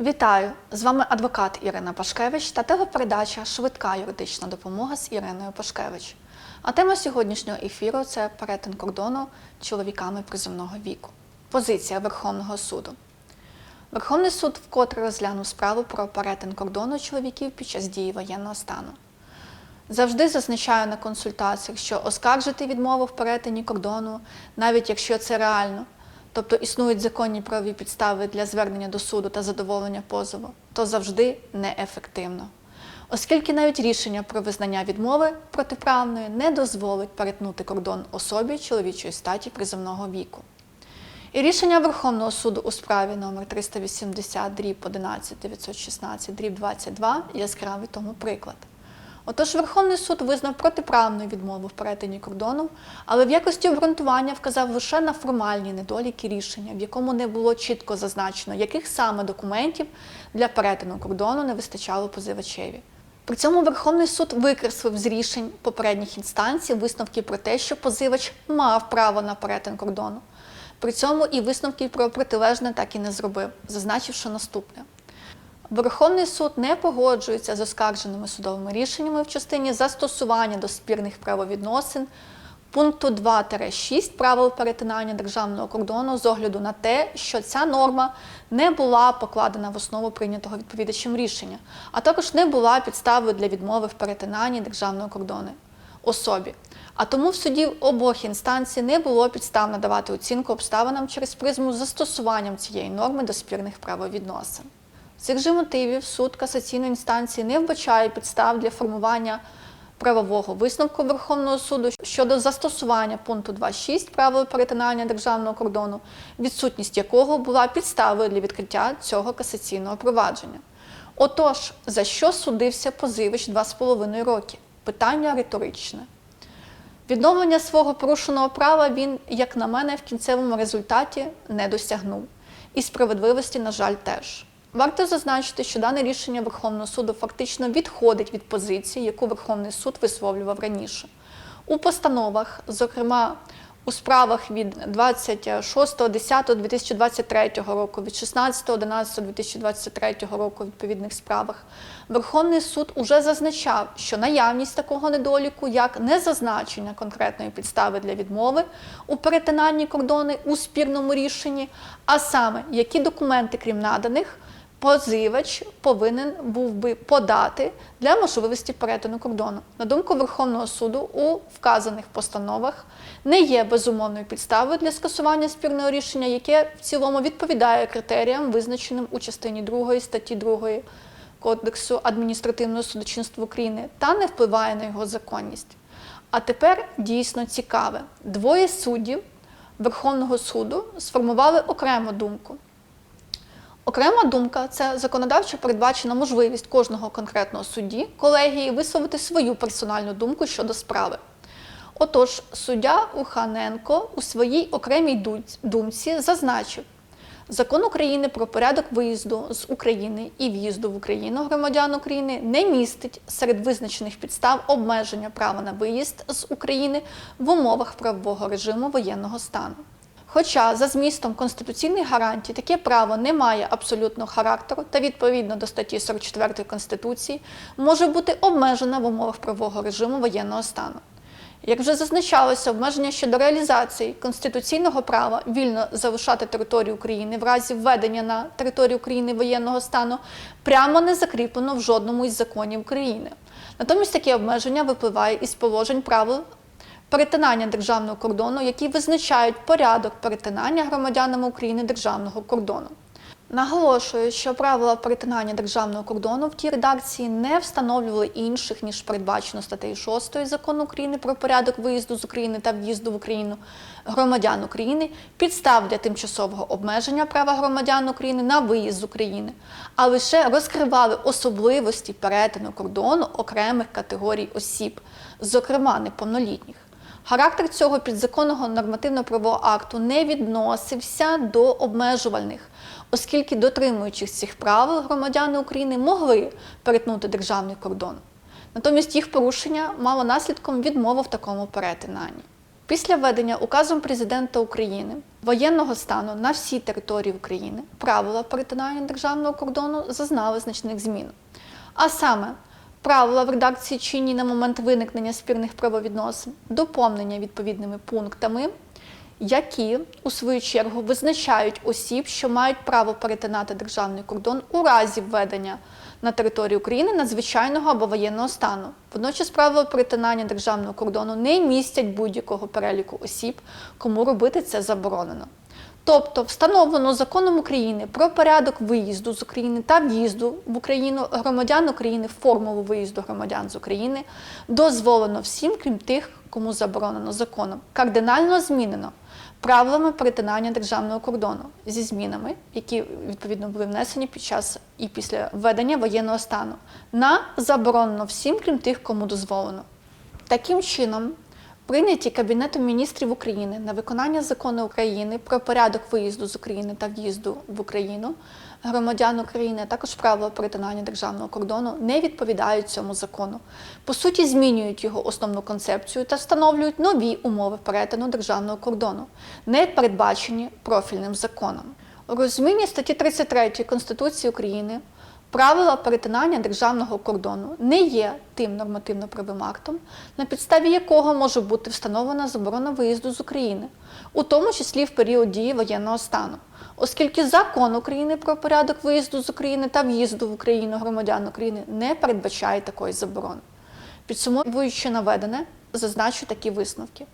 Вітаю! З вами адвокат Ірина Пашкевич та телепередача Швидка юридична допомога з Іриною Пашкевич. А тема сьогоднішнього ефіру це перетин кордону чоловіками приземного віку. Позиція Верховного суду. Верховний суд вкотре розглянув справу про перетин кордону чоловіків під час дії воєнного стану. Завжди зазначаю на консультаціях, що оскаржити відмову в перетині кордону, навіть якщо це реально, тобто існують законні правові підстави для звернення до суду та задоволення позову, то завжди неефективно. Оскільки навіть рішення про визнання відмови протиправною не дозволить перетнути кордон особі чоловічої статі приземного віку. І рішення Верховного суду у справі номер 380 дріб 11 916 дріб 22 яскравий тому приклад. Отож, Верховний суд визнав протиправну відмову в перетині кордону, але в якості обґрунтування вказав лише на формальні недоліки рішення, в якому не було чітко зазначено, яких саме документів для перетину кордону не вистачало позивачеві. При цьому Верховний суд викреслив з рішень попередніх інстанцій висновки про те, що позивач мав право на перетин кордону. При цьому і висновки про протилежне так і не зробив, зазначивши наступне. Верховний суд не погоджується з оскарженими судовими рішеннями в частині застосування до спірних правовідносин пункту 2-6 правил перетинання державного кордону з огляду на те, що ця норма не була покладена в основу прийнятого відповідачем рішення, а також не була підставою для відмови в перетинанні державного кордону особі. А тому в суді обох інстанцій не було підстав надавати оцінку обставинам через призму застосуванням цієї норми до спірних правовідносин. Цих же мотивів суд касаційної інстанції не вбачає підстав для формування правового висновку Верховного суду щодо застосування пункту 2.6 правил перетинання державного кордону, відсутність якого була підставою для відкриття цього касаційного провадження. Отож, за що судився позивач 2,5 роки? Питання риторичне. Відновлення свого порушеного права він, як на мене, в кінцевому результаті не досягнув. І справедливості, на жаль, теж. Варто зазначити, що дане рішення Верховного суду фактично відходить від позиції, яку Верховний суд висловлював раніше. У постановах, зокрема у справах від 26.10.2023 року, від 16.11.2023 року, відповідних справах, Верховний суд уже зазначав, що наявність такого недоліку, як незазначення конкретної підстави для відмови у перетинанні кордони у спірному рішенні, а саме які документи, крім наданих, позивач повинен був би подати для можливості перетину кордону. На думку Верховного суду, у вказаних постановах не є безумовною підставою для скасування спірного рішення, яке в цілому відповідає критеріям, визначеним у частині 2 статті 2 Кодексу адміністративного судочинства України, та не впливає на його законність. А тепер дійсно цікаве: двоє суддів Верховного суду сформували окрему думку. Окрема думка це законодавчо передбачена можливість кожного конкретного судді колегії висловити свою персональну думку щодо справи. Отож, суддя Уханенко у своїй окремій думці зазначив, Закон України про порядок виїзду з України і в'їзду в Україну громадян України не містить серед визначених підстав обмеження права на виїзд з України в умовах правового режиму воєнного стану. Хоча за змістом конституційних гарантій таке право не має абсолютного характеру та відповідно до статті 44 Конституції може бути обмежена в умовах правового режиму воєнного стану. Як вже зазначалося, обмеження щодо реалізації конституційного права вільно залишати територію України в разі введення на територію України воєнного стану прямо не закріплено в жодному із законів України. Натомість таке обмеження випливає із положень правил перетинання державного кордону, які визначають порядок перетинання громадянами України державного кордону. Наголошую, що правила перетинання державного кордону в тій редакції не встановлювали інших, ніж передбачено статтею 6 закону України про порядок виїзду з України та в'їзду в Україну громадян України, підстав для тимчасового обмеження права громадян України на виїзд з України, а лише розкривали особливості перетину кордону окремих категорій осіб, зокрема неповнолітніх. Характер цього підзаконного нормативно-правового акту не відносився до обмежувальних, оскільки, дотримуючись цих правил, громадяни України могли перетнути державний кордон. Натомість їх порушення мало наслідком відмову в такому перетинанні. Після введення указом президента України воєнного стану на всій території України правила перетинання державного кордону зазнали значних змін. А саме правила в редакції чинні на момент виникнення спірних правовідносин, доповнення відповідними пунктами, які у свою чергу визначають осіб, що мають право перетинати державний кордон у разі введення на території України надзвичайного або воєнного стану. Водночас правила перетинання державного кордону не містять будь-якого переліку осіб, кому робити це заборонено. Тобто встановлено законом України про порядок виїзду з України та в'їзду в Україну громадян України, формулу виїзду громадян з України дозволено всім, крім тих, кому заборонено законом. Кардинально змінено правилами перетинання державного кордону зі змінами, які відповідно були внесені під час і після введення воєнного стану, на заборонено всім, крім тих, кому дозволено. Таким чином, прийняті Кабінетом міністрів України на виконання закону України про порядок виїзду з України та в'їзду в Україну громадян України, а також правила перетинання державного кордону не відповідають цьому закону. По суті, змінюють його основну концепцію та встановлюють нові умови перетину державного кордону, не передбачені профільним законом. У розумінні статті 33 Конституції України Правила перетинання державного кордону не є тим нормативно-правовим актом, на підставі якого може бути встановлена заборона виїзду з України, у тому числі в період дії воєнного стану, оскільки закон України про порядок виїзду з України та в'їзду в Україну громадян України не передбачає такої заборони. Підсумовуючи наведене, зазначу такі висновки: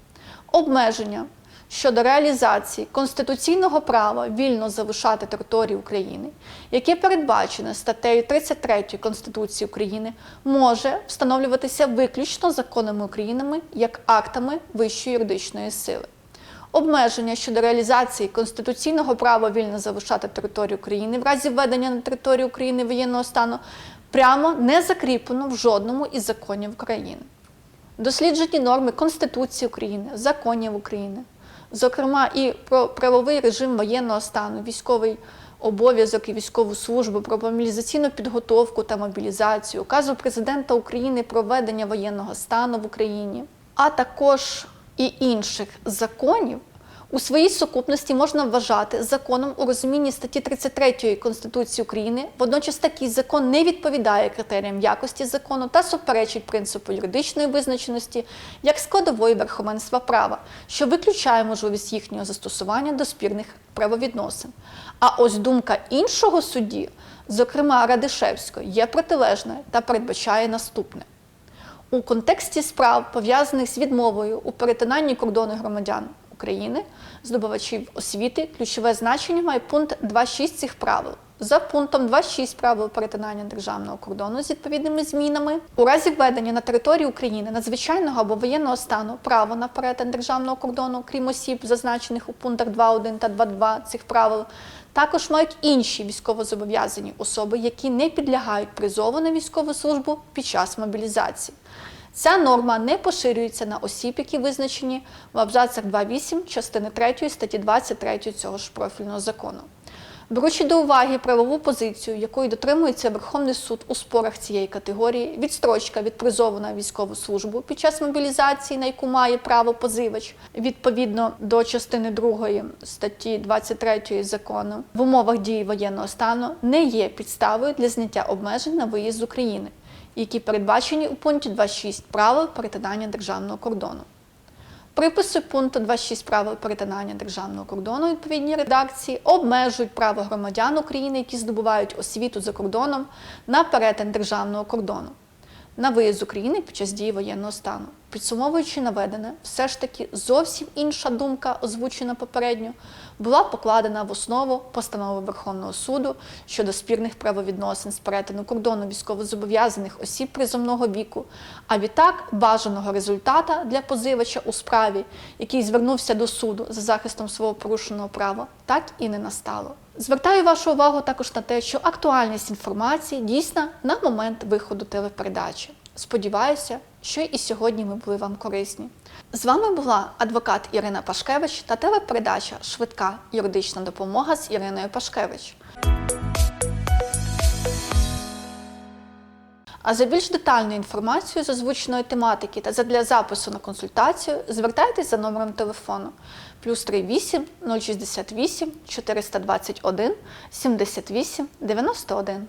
обмеження щодо реалізації конституційного права вільно залишати територію України, яке передбачене статтею 33 Конституції України, може встановлюватися виключно законами України як актами вищої юридичної сили. Обмеження щодо реалізації конституційного права вільно залишати територію України в разі введення на територію України воєнного стану прямо не закріплено в жодному із законів України. Досліджені норми Конституції України, законів України, зокрема і про правовий режим воєнного стану, військовий обов'язок і військову службу, про мобілізаційну підготовку та мобілізацію, указу президента України про введення воєнного стану в Україні, а також і інших законів. У своїй сукупності можна вважати законом у розумінні статті 33 Конституції України. Водночас такий закон не відповідає критеріям якості закону та суперечить принципу юридичної визначеності як складової верховенства права, що виключає можливість їхнього застосування до спірних правовідносин. А ось думка іншого судді, зокрема Радишевської, є протилежною та передбачає наступне. У контексті справ, пов'язаних з відмовою у перетинанні кордону громадян України, здобувачів освіти, ключове значення має пункт 2.6 цих правил. За пунктом 2.6 правил перетинання державного кордону з відповідними змінами у разі введення на території України надзвичайного або воєнного стану право на перетин державного кордону, крім осіб, зазначених у пунктах 2.1 та 2.2 цих правил, також мають інші військовозобов'язані особи, які не підлягають призову на військову службу під час мобілізації. Ця норма не поширюється на осіб, які визначені в абзацах 2.8 частини 3 статті 23 цього ж профільного закону. Беручи до уваги правову позицію, якої дотримується Верховний суд у спорах цієї категорії, відстрочка від призову на військову службу під час мобілізації, на яку має право позивач, відповідно до частини 2 статті 23 закону, в умовах дії воєнного стану не є підставою для зняття обмежень на виїзд з України які передбачені у пункті 2.6 правил перетинання державного кордону. Приписи пункту 2.6 правил перетинання державного кордону відповідній редакції обмежують право громадян України, які здобувають освіту за кордоном на перетин державного кордону на виїзд України під час дії воєнного стану. Підсумовуючи наведене, все ж таки зовсім інша думка, озвучена попередньо, була покладена в основу постанови Верховного суду щодо спірних правовідносин з перетину кордону військовозобов'язаних осіб призовного віку, а відтак бажаного результата для позивача у справі, який звернувся до суду за захистом свого порушеного права, так і не настало. Звертаю вашу увагу також на те, що актуальність інформації дійсна на момент виходу телепередачі. Сподіваюся, що і сьогодні ми були вам корисні. З вами була адвокат Ірина Пашкевич та телепередача Швидка юридична допомога з Іриною Пашкевич. А за більш детальною інформацією з озвученої тематики та для запису на консультацію звертайтесь за номером телефону плюс 38 068 421 78 91.